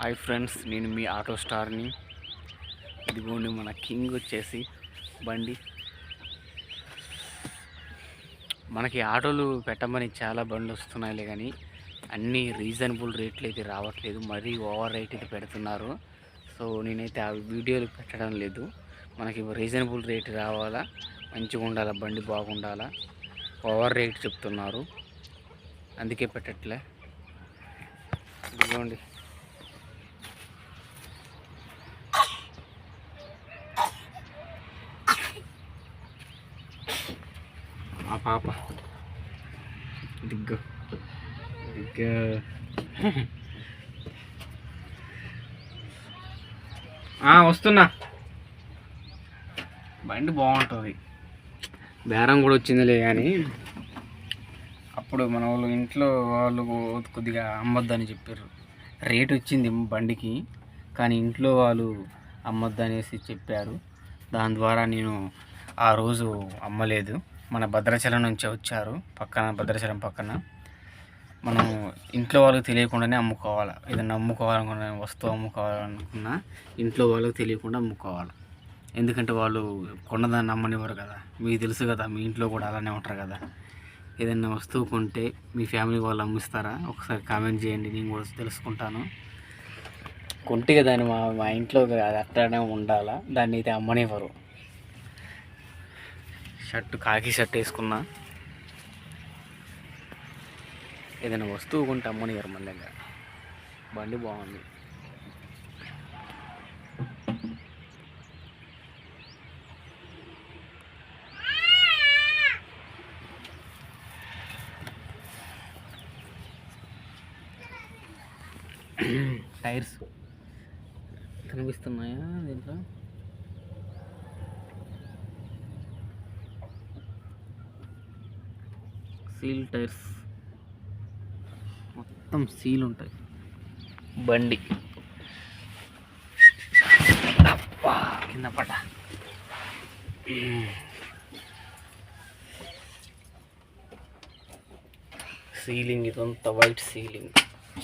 Hi friends నేను మీ auto స్టార్ని. ఇదిగోండి మన కింగ్ వచ్చేసి బండి. మనకి ఆటోలు పెట్టమని చాలా బండ్లు వస్తున్నాయిలే కానీ అన్నీ రీజనబుల్ రేట్లు అయితే రావట్లేదు. మరీ ఓవర్ రేట్ అయితే పెడుతున్నారు. సో నేనైతే ఆ వీడియోలు పెట్టడం లేదు. మనకి రీజనబుల్ రేట్ రావాలా? మంచిగా ఉండాలా? బండి బాగుండాలా? ఓవర్ రేట్ చెప్తున్నారు. అందుకే పెట్టట్లే. ఇదిగోండి ఆ పాప దిగ్గు దిగ్గు వస్తున్నా. బండి బాగుంటుంది. బేరం కూడా వచ్చిందిలే కానీ. అప్పుడు మన వాళ్ళు ఇంట్లో వాళ్ళు కొద్దిగా అమ్మొద్దని చెప్పారు. రేట్ వచ్చింది బండికి కానీ ఇంట్లో వాళ్ళు అమ్మొద్దు అనేసి చెప్పారు. దాని ద్వారా నేను ఆ రోజు అమ్మలేదు. మన భద్రాచలం నుంచి వచ్చారు. పక్కన భద్రాచలం పక్కన. మనం ఇంట్లో వాళ్ళకి తెలియకుండానే అమ్ముకోవాలి? ఏదైనా అమ్ముకోవాలనుకున్న వస్తువు అమ్ముకోవాలనుకున్నా ఇంట్లో వాళ్ళకి తెలియకుండా అమ్ముకోవాలి? ఎందుకంటే వాళ్ళు కొన్నదాన్ని అమ్మనివ్వరు కదా. మీకు తెలుసు కదా మీ ఇంట్లో కూడా అలానే ఉంటారు కదా. ఏదైనా వస్తువు కొంటే మీ ఫ్యామిలీ వాళ్ళు అమ్మిస్తారా? ఒకసారి కామెంట్ చేయండి నేను కూడా తెలుసుకుంటాను. కొంటే దాన్ని మా మా ఇంట్లో అట్లానే ఉండాలా? దాన్ని అయితే అమ్మనివ్వరు. షర్ట్ కాకి షర్ట్ వేసుకున్నా. ఏదైనా వస్తువు కొంటే అమ్మనివ్వరు మన దగ్గర. బండి బాగుంది. టైర్స్. కనిపిస్తున్నాయా దీంట్లో? Seal tyres. మొత్తం సీల్ ఉంటాయి. బండి. కింద పడ్డ. సీలింగ్ ఇదంతా వైట్ సీలింగ్.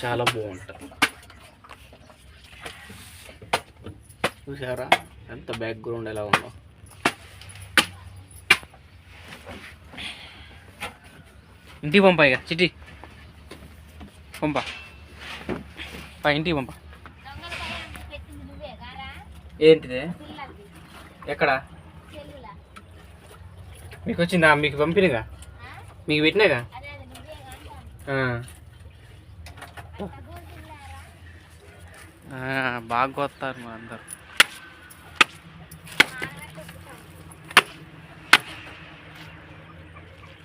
చాలా బాగుంటుంది. చూసారా? ఎంత బ్యాక్గ్రౌండ్ ఎలా ఉందో. ఇంటికి పంపా ఇక చిట్టి. పంపా. పా ఇంటికి పంపా. ఏంటిది? ఎక్కడ? మీకు వచ్చిందా? మీకు పంపినగా? మీకు పెట్టినాగా బాగా వస్తారు మా అందరు.